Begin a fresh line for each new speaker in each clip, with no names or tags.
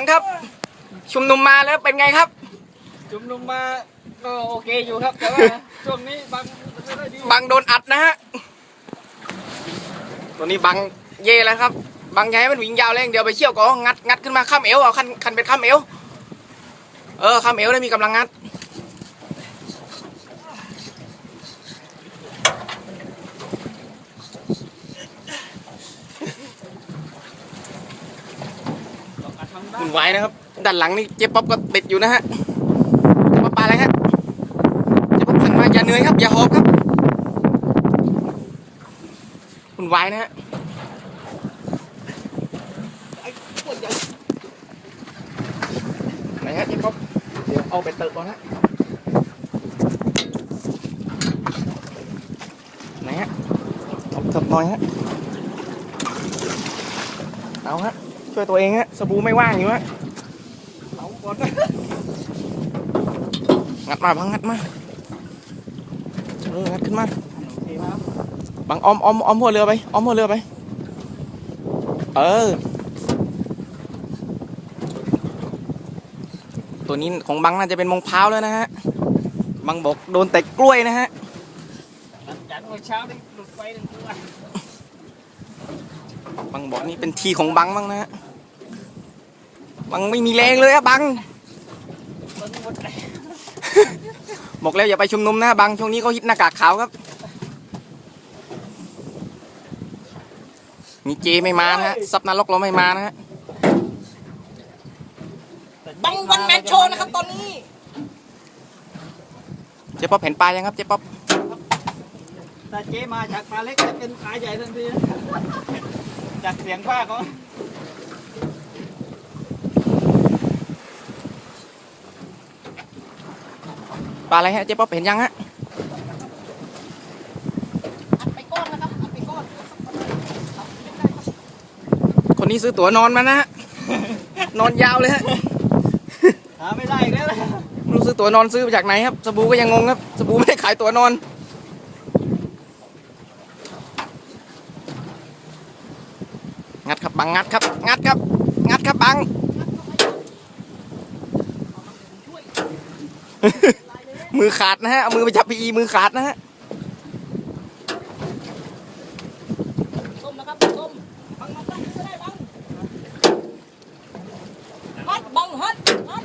งครับ ชุมนุมมาแล้วเป็นไงครับ
จุ่มลงมาก็โอเคอยู่ครับ แต่ว่าช่วงนี้บางไม่ได้ดี
บังโดนอัดนะฮะ ตัวนี้บังเย่แล้วครับ บังอย้ายมันวิ่งยาวเลยเดี๋ยวไปเชี่ยวก็งัดงัดขึ้นมาข้ามเอวเอาคันคันเป็นข้ามเอว เออข้ามเอวได้มีกำลังงัด
อัดทำได้
หุ่นไหวนะครับ ด้านหลังนี่เจ๊ป๊อปก็ติดอยู่นะฮะเจ๊ป๊อปปลาอะไรฮะเจ๊ป๊อปพันมาอย่าเหนื่อยครับ อย่าหอบครับหุ่นไหวนะฮะไหนฮะเจ๊ป๊อปเดี๋ยวเอาไปเติมก่อนฮะไหนฮะเอาเติมหน่อยฮะเอาฮะ ช่วยตัวเองฮะสบู่ไม่ว่างอยู่ฮะ
เอาก่อนนะ
งัดมาบังงัดมาเอองัดขึ้นมา
โอเคครับ
บังออมออมออมหัวเรือไปออมหัวเรือไป เออ ตัวนี้ของบังน่าจะเป็นมงพร้าวแล้วนะฮะบังบอกโดนแต่กล้วยนะฮะ
หลังจากเมื่อเช้าได้หลุดไปหนึ่งตัว
บังบอกนี่เป็นทีของบังบ้างนะฮะ บังไม่มีแรงเลยอะบัง
มันหมดแล้ว
บอกแล้วอย่าไปชุมนุมนะบังช่วงนี้เขาฮิตหน้ากากขาวครับมีเจไม่มานะฮะซับนรกเราไม่มานะฮะบังวันแมนโชว์นะครับตอนนี้เจ๊ป๊อปเห็นปลายังครับเจ๊ป๊อป
แต่เจ๊มาจากปลาเล็กจะเป็นปลาใหญ่ทันทีจากเสียงผ้าเขา
ปลาอะไรฮะเจ๊ป๊อปเห็นยังฮะ
อัดไปก้อนนะครับอัดไปก้อน
คนนี้ซื้อตั๋วนอนมานะฮะนอนยาวเลยฮะ
หาไม่ได้อีกแล้วนะ
ไม่รู้ซื้อตั๋วนอนซื้อมาจากไหนครับสบู่ก็ยังงงครับสบู่ไม่ได้ขายตั๋วนอนงัดครับบังงัดครับ งัดครับ งัดครับบัง มือขาดนะฮะ เอามือไปจับพีอีมือขาดนะฮะ
ส้มนะครับส้มบังมาบังก็ได้บังฮัดบังฮัดฮัด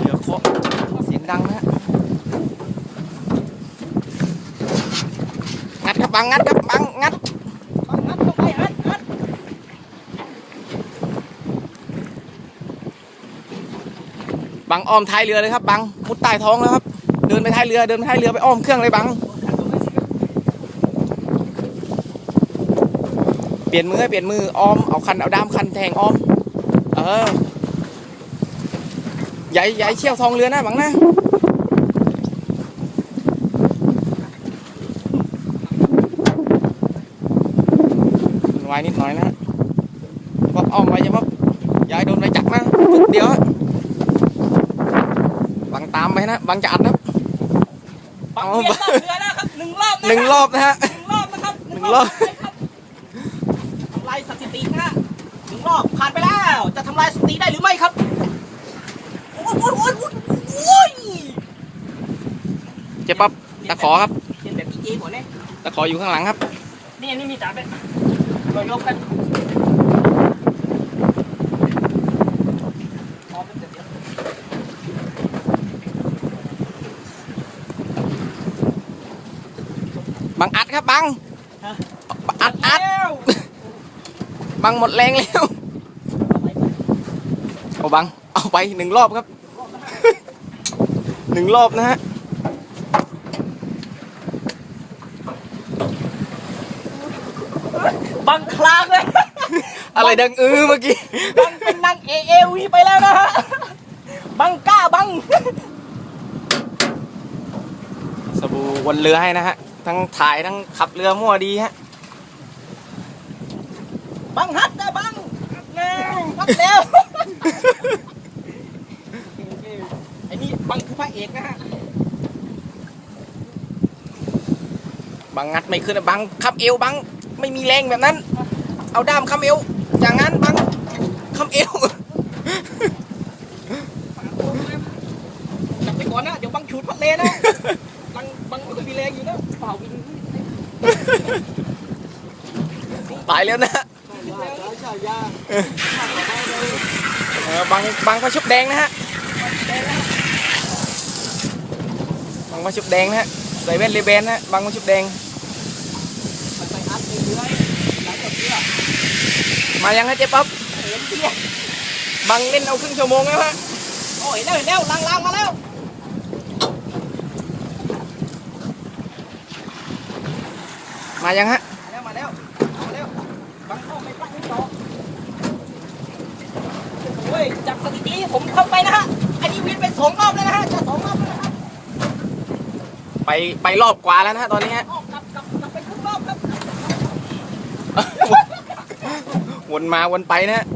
เดี๋ยวเคาะเสียงดังนะฮะ งัดครับบังงัดครับบังงัด
บังฮัดลงไปฮัดฮัด
บังอ้อมท้ายเรือเลยครับ บังมุดใต้ท้องแล้วครับ เดินไปท้ายเรือ เดินไปท้ายเรือไปอ้อมเครื่องเลยบัง เปลี่ยนมือเปลี่ยนมืออ้อม เอาคันเอาด้ามคันแทงอ้อม เออใหญ่ใหญ่เชี่ยวทองเรือนะบังนะไว้นิดหน่อยนะป๊อปอ้อมไว้จะป๊อปยาให้โดนไปจักนะฟุกเดียว ตามไปนะบังจะอัดนะ
บัง
เอา
เวียนรอบเรือแล้วครับหนึ่งรอบ
หนึ่งรอบนะฮะ
หนึ่งรอบนะครับ
หนึ่งรอบ
ครับทำลายสถิตินะฮะหนึ่งรอบผ่านไปแล้ว จะทำลายสถิติได้หรือไม่ครับโอ้ยโอ้ยโอ้ยโอ้ยโอ้ย
เจ๊ป๊อปตะขอครับ
เรียนแบบอีเจก่อนเนี่ย
ตะขออยู่ข้างหลังครับ
นี่นี่มีจับเลยลอยลบกันพร้อมแล้วเสร็จแล้ว
บังอัดครับบัง
ฮะ
อัดอัด
แล้ว
บังหมดแรงแล้วเอาบังเอาไปหนึ่งรอบครับหนึ่งรอบนะฮะ
บังคลางเลย
อะไรดังอื้อเมื่อกี้
บังเป็นนางเอเอวีไปแล้วนะฮะ บังกล้าบัง
สบู่วนเรือให้นะฮะ ทั้งถ่ายทั้งขับเรือมั่วดีฮะ
บังฮัดนะบังเร็วฮัดเร็วไอ้นี่บังคือพระเอกนะฮะ
บังงัดไม่ขึ้นอะบังขับเอวบังไม่มีแรงแบบนั้น เอาด้ามขับเอว อย่างนั้นบังเอว
จับไปก่อนนะ เดี๋ยวบังฉูดพัดเลนะ บังบังมันก็มีแรงอยู่นะเปล่าวิน
ตายแล้วนะ
ยาใช่ยา
เออบังบังพระชุบแดงนะฮะบังพระชุบแดงนะฮะใส่แว่นเลเบนนะฮะบังพระชุบแดง
มันไปอัพเรื่อยๆหลังจากเสื้อ
มายังฮะเจ๊ป๊อป
เห็นเสื้อ
บังเล่นเอาครึ่งชั่วโมงแล้วฮะ
โอ้ยเร็วเร็วลังลังมาแล้ว
มายังฮะ
มาแล้วมาแล้วมาแล้วบังเข้าไปตั้งให้ต่อโอ้ยจับสถิติให้ผมเข้าไปนะฮะ อันนี้วินไปสองรอบแล้วนะฮะจะสองรอบแล้วนะครับ
ไปไปรอบกว่าแล้วนะฮะตอนนี้ฮะ
ออกกลับกลับกลับไปทุกรอบครับ
วนมาวนไปนะฮะ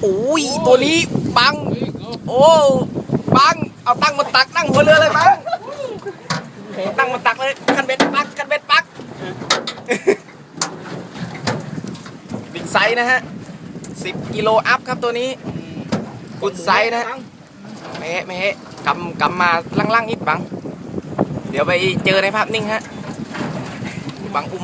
โอ้ยตัวนี้บัง โอ้บัง เอาตั้งบนตักนั่งหัวเรือเลยบังตั้งบนตักเลยคันเบ็ดปักคันเบ็ดปักบิ๊กไซส์นะฮะ10กิโลอัพครับตัวนี้กุดไซส์นะฮะไม่เฮไม่เฮกำกำมาล่างๆนิดบัง เดี๋ยวไปเจอในภาพนิ่งฮะบังอุ้ม